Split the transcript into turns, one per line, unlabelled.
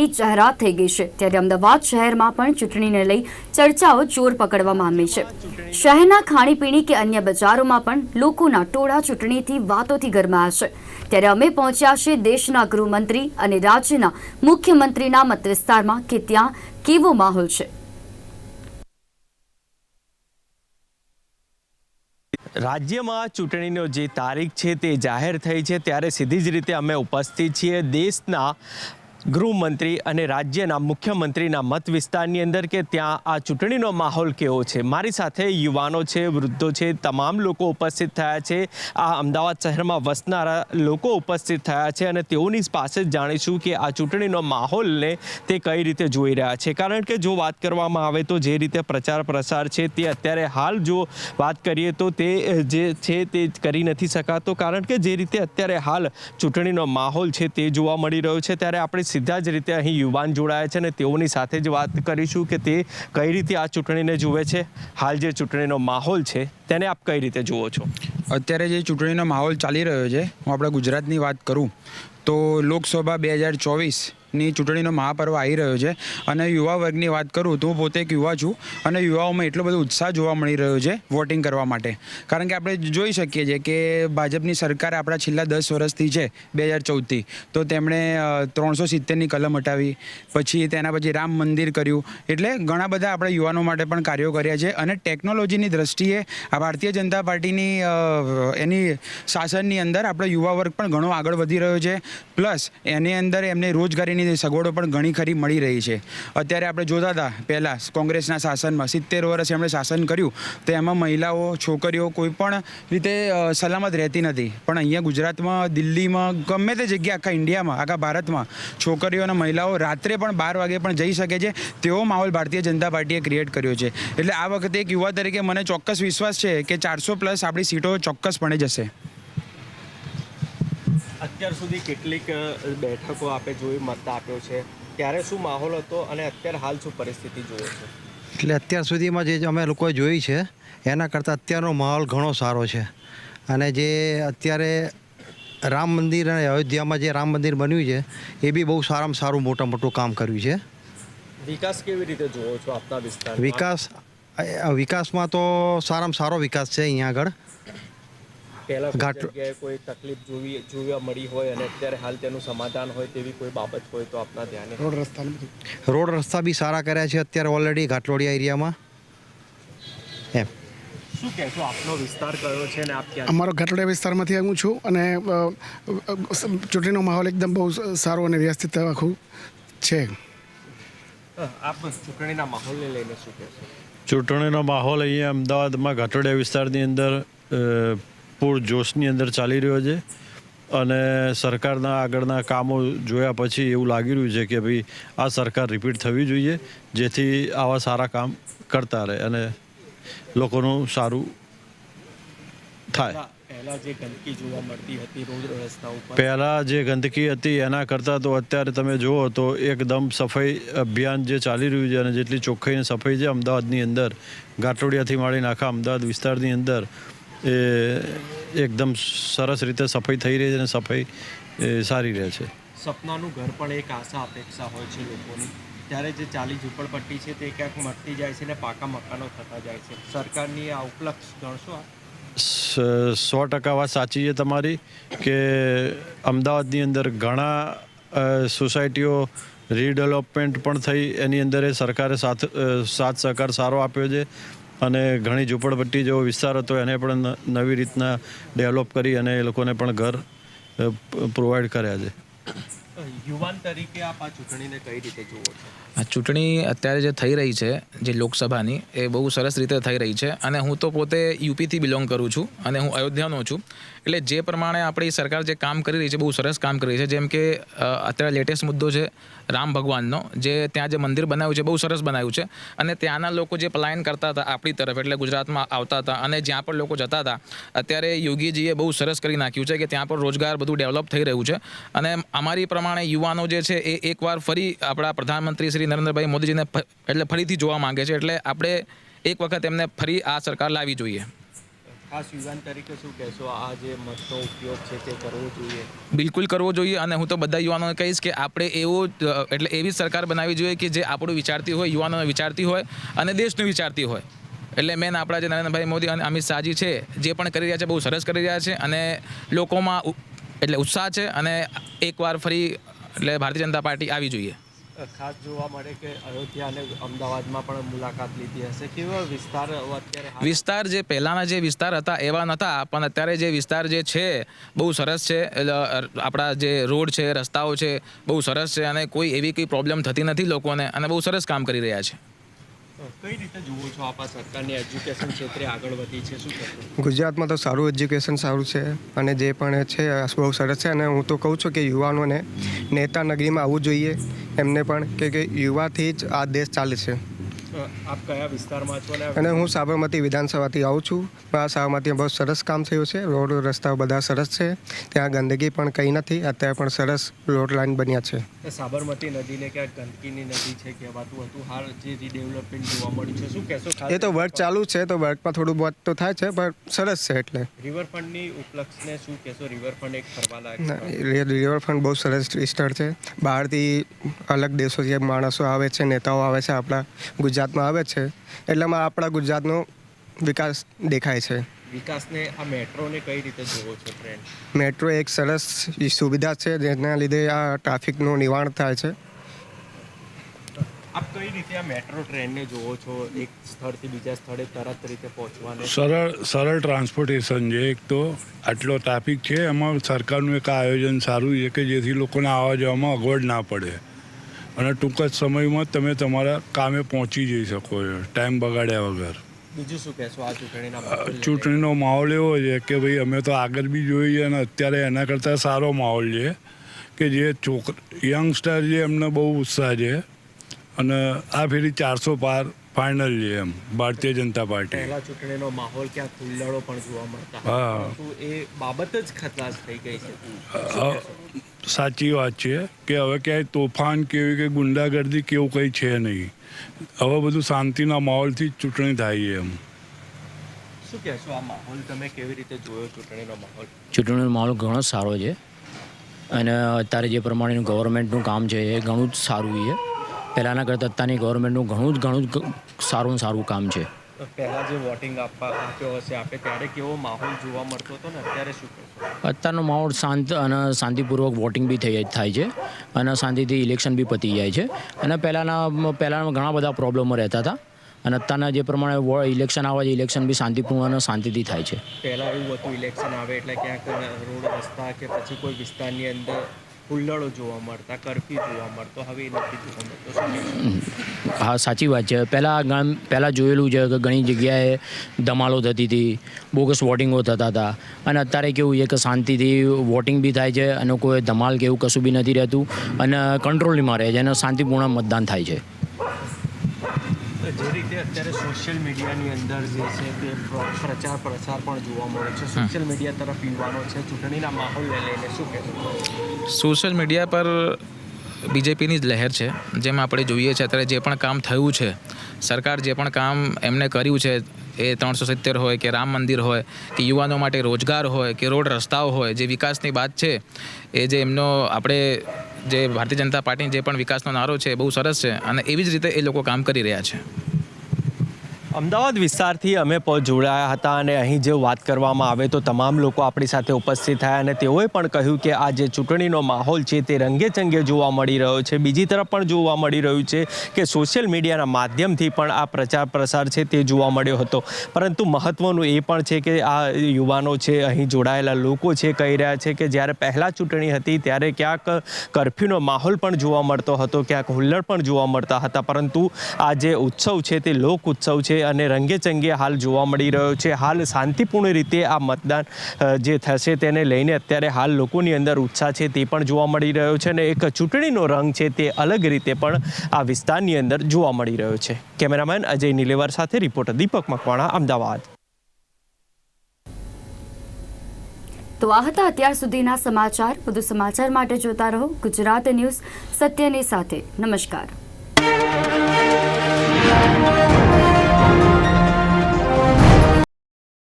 ચૂંટણીની જાહેરાત થઈ ગઈ છે. ત્યારે અમદાવાદ શહેરમાં પણ ચૂંટણીને લઈ ચર્ચાઓ જોર પકડવા માંડી છે. શહેરના ખાણીપીણી કે અન્ય બજારોમાં પણ લોકોના ટોળા ચૂંટણીથી વાતોથી ગરમાયા છે. ત્યારે અમે પહોંચ્યા છે દેશના ગૃહમંત્રી અને રાજ્યના મુખ્યમંત્રીના મત વિસ્તારમાં કે ત્યાં કેવો માહોલ છે.
રાજ્યમાં ચૂંટણીનો જે તારીખ છે તે જાહેર થઈ છે, ત્યારે સીધી જ રીતે અમે ઉપસ્થિત છીએ. દેશના ગૃહમંત્રી અને રાજ્યના મુખ્યમંત્રીના મત વિસ્તારની અંદર કે ત્યાં આ ચૂંટણીનો માહોલ કેવો છે? મારી સાથે યુવાનો છે, વૃદ્ધો છે, તમામ લોકો ઉપસ્થિત થયા છે. આ અમદાવાદ શહેરમાં વસનારા લોકો ઉપસ્થિત થયા છે અને તેઓની પાસે જ જાણીશું કે આ ચૂંટણીનો માહોલને તે કઈ રીતે જોઈ રહ્યા છે. કારણ કે જો વાત કરવામાં આવે તો જે રીતે પ્રચાર પ્રસાર છે તે અત્યારે હાલ જો વાત કરીએ તો તે જે છે તે કરી નથી શકાતો. કારણ કે જે રીતે અત્યારે હાલ ચૂંટણીનો માહોલ છે તે જોવા મળી રહ્યો છે. ત્યારે આપણે સીધા જ રીતે અહીં યુવાન જોડાયા છે અને તેઓની સાથે જ વાત કરીશું કે તે કઈ રીતે આ ચૂંટણીને જુએ છે, હાલ જે ચૂંટણીનો માહોલ છે, તેને આપ કઈ રીતે જુઓ છો?
અત્યારે જે ચૂંટણીનો માહોલ ચાલી રહ્યો છે, હું આપણે ગુજરાતની વાત કરું, તો લોકસભા બે હજાર ચોવીસની ચૂંટણીનો મહાપર્વ આવી રહ્યો છે. અને યુવા વર્ગની વાત કરું તો હું પોતે એક યુવા છું અને યુવાઓમાં એટલો બધો ઉત્સાહ જોવા મળી રહ્યો છે વોટિંગ કરવા માટે. કારણ કે આપણે જોઈ શકીએ છીએ કે ભાજપની સરકાર આપણા છેલ્લા દસ વર્ષથી છે, બે હજાર ચૌદથી, તો તેમણે ત્રણસો સિત્તેરની કલમ હટાવી, પછી તેના પછી રામ મંદિર કર્યું. એટલે ઘણા બધા આપણા યુવાનો માટે પણ કાર્યો કર્યા છે અને ટેકનોલોજીની દ્રષ્ટિએ આ ભારતીય જનતા પાર્ટીની એની શાસનની અંદર આપણો યુવા વર્ગ પણ ઘણો આગળ વધી રહ્યો છે. પ્લસ એની અંદર એમને રોજગારીની સગવડો પણ ઘણી ખરી મળી રહી છે. અત્યારે આપણે જોતા હતા, પહેલાં કોંગ્રેસના શાસનમાં સિત્તેર વર્ષ એમણે શાસન કર્યું, તો એમાં મહિલાઓ, છોકરીઓ કોઈ પણ રીતે સલામત રહેતી નથી. પણ અહીંયા ગુજરાતમાં, દિલ્હીમાં, ગમે તે જગ્યા આખા ઇન્ડિયામાં, આખા ભારતમાં છોકરીઓ અને મહિલાઓ રાત્રે પણ બાર વાગે પણ જઈ શકે છે. તેવો માહોલ ભારતીય જનતા પાર્ટીએ ક્રિએટ કર્યો છે. એટલે આ વખતે એક યુવા તરીકે મને ચોક્કસ વિશ્વાસ છે કે ચારસો પ્લસ આપણી સીટો ચોક્કસપણે જશે.
અત્યાર સુધી કેટલીક બેઠકો આપે જોઈ મત આપ્યો છે. ત્યારે શું માહોલ હતો અને અત્યારે હાલ શું પરિસ્થિતિ જોયો છે?
એટલે અત્યાર સુધીમાં જે અમે લોકોએ જોઈ છે એના કરતાં અત્યારનો માહોલ ઘણો સારો છે. અને જે અત્યારે રામ મંદિર અને અયોધ્યામાં જે રામ મંદિર બન્યું છે એ બી બહુ સારામાં સારું મોટા મોટું કામ કર્યું છે.
વિકાસ કેવી રીતે જોવો છો આપના વિસ્તાર
વિકાસ વિકાસમાં તો સારામાં સારો વિકાસ છે અહીંયા આગળ.
પહેલા જગ્યાએ કોઈ તકલીફ જોવી જોવા મળી હોય અને અત્યારે હાલ તેનું સમાધાન હોય તેવી કોઈ બાબત હોય તો આપના ધ્યાને.
રોડ રસ્તા રોડ રસ્તા બી સારા કર્યા છે અત્યારે ઓલરેડી ઘાટલોડિયા એરિયામાં. એમ.
શું કહેશો? આપનો વિસ્તાર કયો છે ને આપ ક્યાં
અમારો ઘાટલોડિયા વિસ્તારમાંથી આવું છું અને ચૂંટણીનો માહોલ એકદમ બહુ સારો અને વ્યવસ્થિત આખું છે.
આપ ચૂંટણીના માહોલને લઈને શું કહેશો?
ચૂંટણીનો માહોલ અહીંયા અમદાવાદમાં ઘાટોડિયા વિસ્તારની અંદર અ, પૂર જોશની અંદર ચાલી રહ્યો છે અને સરકારના આગળના કામો જોયા પછી એવું લાગી રહ્યું છે કે ભાઈ આ સરકાર રિપીટ થવી જોઈએ જેથી આવા સારા કામ કરતા રહે અને લોકોનું સારું થાય.
પહેલા જે ગંદકી હતી રોડ રસ્તા ઉપર
પહેલાં જે ગંદકી હતી એના કરતાં તો અત્યારે તમે જુઓ તો એકદમ સફાઈ અભિયાન જે ચાલી રહ્યું છે અને જેટલી ચોખ્ખાઈ અને સફાઈ છે અમદાવાદની અંદર ગાંઠોડિયાથી માંડીને આખા અમદાવાદ વિસ્તારની અંદર એ એકદમ સરસ રીતે સફાઈ થઈ રહી છે અને સફાઈ સારી રહે છે.
સપનાનું ઘર પણ એક આશા અપેક્ષા હોય છે લોકોની. ત્યારે જે ચાલી ઝૂંપડપટ્ટી છે તે ક્યાંક મટતી જાય છે ને પાકા મકાનો થતા જાય છે. સરકારની આ ઉપલક્ષ ગણશો
સો ટકા વાત સાચી છે તમારી કે અમદાવાદની અંદર ઘણા સોસાયટીઓ રીડેવલપમેન્ટ પણ થઈ. એની અંદર એ સરકારે સાથ સાથ સહકાર સારો આપ્યો છે. અને ઘણી ઝૂંપડપટ્ટી જેવો વિસ્તાર હતો, એને પણ નવી રીતના ડેવલપ કરી અને એ લોકોને પણ ઘર પ્રોવાઈડ કર્યા છે.
યુવાન તરીકે આપ આ ચૂંટણીને કઈ રીતે જુઓ છો?
આ ચૂંટણી અત્યારે જે થઈ રહી છે, જે લોકસભાની, એ બહુ સરસ રીતે થઈ રહી છે અને હું તો પોતે યુપીથી બિલોંગ કરું છું અને હું અયોધ્યાનો છું. એટલે જે પ્રમાણે આપણી સરકાર જે કામ કરી રહી છે, બહુ સરસ કામ કરી રહી છે, જેમ કે અત્યારે લેટેસ્ટ મુદ્દો છે રામ ભગવાનનો, જે ત્યાં જે મંદિર બનાવ્યું છે, બહુ સરસ બનાવ્યું છે અને ત્યાંના લોકો જે પલાયન કરતા હતા આપણી તરફ, એટલે ગુજરાતમાં આવતા હતા અને જ્યાં પણ લોકો જતા હતા, અત્યારે યોગીજીએ બહુ સરસ કરી નાખ્યું છે કે ત્યાં પણ રોજગાર બધું ડેવલપ થઈ રહ્યું છે અને અમારી પ્રમાણે યુવાનો જે છે એ એકવાર ફરી આપણા પ્રધાનમંત્રી શ્રી નરેન્દ્રભાઈ મોદીજીને એટલે ફરીથી જોવા માંગે છે એટલે આપણે એક વખત એમને ફરી આ સરકાર લાવી જોઈએ.
ખાસ યુવાન તરીકે શું કહેશો? આ જે મતનો ઉપયોગ છે તે કરવો જોઈએ.
બિલકુલ કરવો જોઈએ અને હું તો બધા યુવાનોને કહીશ કે આપણે એવો એટલે એવી સરકાર બનાવવી જોઈએ કે જે આપણું વિચારતી હોય યુવાનોને વિચારતી હોય અને દેશનું વિચારતી હોય. એટલે મેન આપણા જે નરેન્દ્રભાઈ મોદી અને અમિત શાહજી છે જે પણ કરી રહ્યા છે બહુ સરસ કરી રહ્યા છે અને લોકોમાં એટલે ઉત્સાહ છે અને એકવાર ફરી એટલે ભારતીય જનતા પાર્ટી આવી જોઈએ.
ખાસ જોવા મળે કે અયોધ્યા અને અમદાવાદમાં પણ મુલાકાત લીધી હશે. કેવો વિસ્તાર અત્યારે
વિસ્તાર જે પહેલાંના જે વિસ્તાર હતા એવા નહોતા પણ અત્યારે જે વિસ્તાર જે છે બહુ સરસ છે. આપણા જે રોડ છે રસ્તાઓ છે બહુ સરસ છે અને કોઈ એવી કંઈ પ્રોબ્લેમ થતી નથી લોકોને અને બહુ સરસ કામ કરી રહ્યા છે.
કઈ રીતે જુઓ છો આપ સરકારની એજ્યુકેશન ક્ષેત્રે આગળ વધી છે?
ગુજરાતમાં તો સારું એજ્યુકેશન સારું છે અને જે પણ છે બહુ સરસ છે અને હું તો કહું છું કે યુવાનોને નેતા નગરીમાં આવવું જોઈએ. એમને પણ કે યુવાથી જ આ દેશ ચાલે છે.
આપ કયા વિસ્તારમાં છો
અને હું સાબરમતી વિધાનસભાથી આવું છું. આ સાબરમતીમાં બહુ સરસ કામ થયું છે. રોડ રસ્તાઓ બધા સરસ છે. ત્યાં ગંદકી પણ કંઈ નથી. અત્યારે પણ સરસ રોડ લાઈન બન્યા છે.
સાબરમતી નદીને ક્યાંક ગંદકીની નદી છે કહેવાતું હતું? હાલ જે રીડેવલપમેન્ટ જોવા મળ્યું છે શું કહેશો
એ તો વર્ક ચાલુ છે તો વર્કમાં થોડું બહુ તો થાય છે પણ સરસ છે એટલે.
રિવરફ્રન્ટની ઉપલક્ષને શું કહેશો? રિવરફ્રન્ટ એક ફરવાલાયક
રિવરફ્રન્ટ બહુ સરસ સ્થળ છે. બહારથી અલગ દેશોથી માણસો આવે છે નેતાઓ આવે છે આપણા ગુજરાતમાં આવે છે એટલામાં આપણા ગુજરાતનો વિકાસ દેખાય છે.
વિકાસને આ મેટ્રોને કઈ રીતે જોવો છો ટ્રેન
મેટ્રો એક સરસ સુવિધા છે જેના લીધે આ ટ્રાફિકનું નિવારણ થાય છે.
આપ કઈ રીતે આ મેટ્રો ટ્રેનને જોવો છો? એક સ્થળથી બીજા સ્થળે તરત રીતે પહોંચવાને?
સરળ સરળ ટ્રાન્સપોર્ટેશન છે એક તો. આટલો ટ્રાફિક છે એમાં સરકારનું એક આયોજન સારું છે કે જેથી લોકોને આવવા જવામાં અગવડ ના પડે. અને ટૂંક જ સમયમાં તમે તમારા કામે પહોંચી જઈ શકો છો ટાઈમ બગાડ્યા વગર.
બીજું શું કહેશો આ ચૂંટણીના
ચૂંટણીનો માહોલ એવો છે કે ભાઈ અમે તો આગળ બી જોઈએ અને અત્યારે એના કરતાં સારો માહોલ છે કે જે છોકર યંગસ્ટર છે એમને બહુ ઉત્સાહ છે અને આ ફેરી ચારસો પાર ફાઇનલ છે એમ ભારતીય જનતા પાર્ટી.
પહેલા ચૂંટણીનો માહોલ ક્યાં ખુલ્લડો પણ જોવા મળતા.
હા.
એ બાબત જ ખતરાશ થઈ ગઈ છે.
સાચી વાત છે કે હવે ક્યાંય તોફાન કેવી કે ગુંડાગર્દી કેવું કંઈ છે નહીં. હવે બધું શાંતિના માહોલથી જ ચૂંટણી થાય છે એમ.
શું કહેશો આ માહોલ તમે કેવી રીતે જોયો ચૂંટણીનો માહોલ?
ચૂંટણીનો માહોલ ઘણો સારો છે. અને અત્યારે જે પ્રમાણેનું ગવર્મેન્ટનું કામ છે એ ઘણું જ સારું છે. પહેલાંના કરતાં અત્યારની ગવર્મેન્ટનું ઘણું જ ઘણું જ સારું સારું કામ છે.
પહેલા જે વોટિંગ આપવા આપ્યો હશે આપણે ત્યારે કેવો માહોલ જોવા મળતો હતો ને? અત્યારે શું કહેશો?
અત્યારનો માહોલ શાંત અને શાંતિપૂર્વક વોટિંગ બી થઈ થાય છે અને શાંતિથી ઇલેક્શન બી પતી જાય છે. અને પહેલાંના પહેલાંના ઘણા બધા પ્રોબ્લેમો રહેતા હતા અને અત્યારના જે પ્રમાણે ઇલેક્શન આવે છે ઇલેક્શન બી શાંતિપૂર્ણ અને શાંતિથી થાય છે.
પહેલાં એવું હતું ઇલેક્શન આવે એટલે ક્યાંક રોડ રસ્તા કે પછી કોઈ વિસ્તારની અંદર હુલ્લડો જોવા મળતા કરફ્યુ જોવા મળતો હવે એ નથી જોવા મળતો?
હા સાચી વાત છે. પહેલાં ગામ પહેલાં જોયેલું છે કે ઘણી જગ્યાએ ધમાલો થતી હતી બોગસ વોટિંગો થતા હતા. અને અત્યારે કેવું છે કે શાંતિથી વોટિંગ બી થાય છે અને કોઈ ધમાલ કે એવું કશું બી નથી રહેતું અને કંટ્રોલમાં રહે છે અને શાંતિપૂર્ણ મતદાન થાય છે.
જે રીતે અત્યારે સોશિયલ મીડિયાની અંદર જે છે તે પ્રચાર પ્રસાર પણ જોવા મળે છે. સોશિયલ મીડિયા તરફ યુવાનો છે ચૂંટણીના માહોલને લઈને શું કહેવું
સોશિયલ મીડિયા પર બીજેપીની જ લહેર છે. જેમ આપણે જોઈએ છે, અત્યારે જે પણ કામ થયું છે, સરકાર જે પણ કામ એમને કર્યું છે, એ ત્રણસો સિત્તેર હોય કે રામ મંદિર હોય, કે યુવાનો માટે રોજગાર હોય, કે રોડ રસ્તાઓ હોય, જે વિકાસની વાત છે, એ જે એમનો આપણે જે ભારતીય જનતા પાર્ટી જે પણ વિકાસનો નારો છે બહુ સરસ છે અને એવી જ રીતે એ લોકો કામ કરી રહ્યા છે.
અમદાવાદ વિસ્તારથી અમે જોડાયા હતા અને અહીં જે વાત કરવામાં આવે તો તમામ લોકો આપણી સાથે ઉપસ્થિત થયા અને તેઓએ પણ કહ્યું કે આ જે ચૂંટણીનો માહોલ છે તે રંગેચંગે જોવા મળી રહ્યો છે. બીજી તરફ પણ જોવા મળી રહ્યું છે કે સોશિયલ મીડિયાના માધ્યમથી પણ આ પ્રચાર પ્રસાર છે તે જોવા મળ્યો હતો. પરંતુ મહત્ત્વનું એ પણ છે કે આ યુવાનો છે, અહીં જોડાયેલા લોકો છે, કહી રહ્યા છે કે જ્યારે પહેલાં ચૂંટણી હતી ત્યારે ક્યાંક કરફ્યુનો માહોલ પણ જોવા મળતો હતો, ક્યાંક હુલ્લડ પણ જોવા મળતા હતા. પરંતુ આ જે ઉત્સવ છે તે લોક ઉત્સવ છે અને રંગે ચંગે હાલ જોવા મળી રહ્યો છે. હાલ શાંતિપૂર્ણ રીતે આ મતદાન જે થશે તેને લઈને અત્યારે હાલ લોકોની અંદર ઉત્સાહ છે તે પણ જોવા મળી રહ્યો છે અને એક ચૂંટણીનો રંગ છે તે અલગ રીતે પણ આ વિસ્તારની અંદર જોવા મળી રહ્યો છે. કેમેરામેન અજય નિલેવર સાથે રિપોર્ટર દીપક મકવાણા, અમદાવાદ.
તો આ હતા અત્યાર સુધીના સમાચાર. વધુ સમાચાર માટે જોતા રહો ગુજરાત ન્યૂઝ સત્યની સાથે. નમસ્કાર.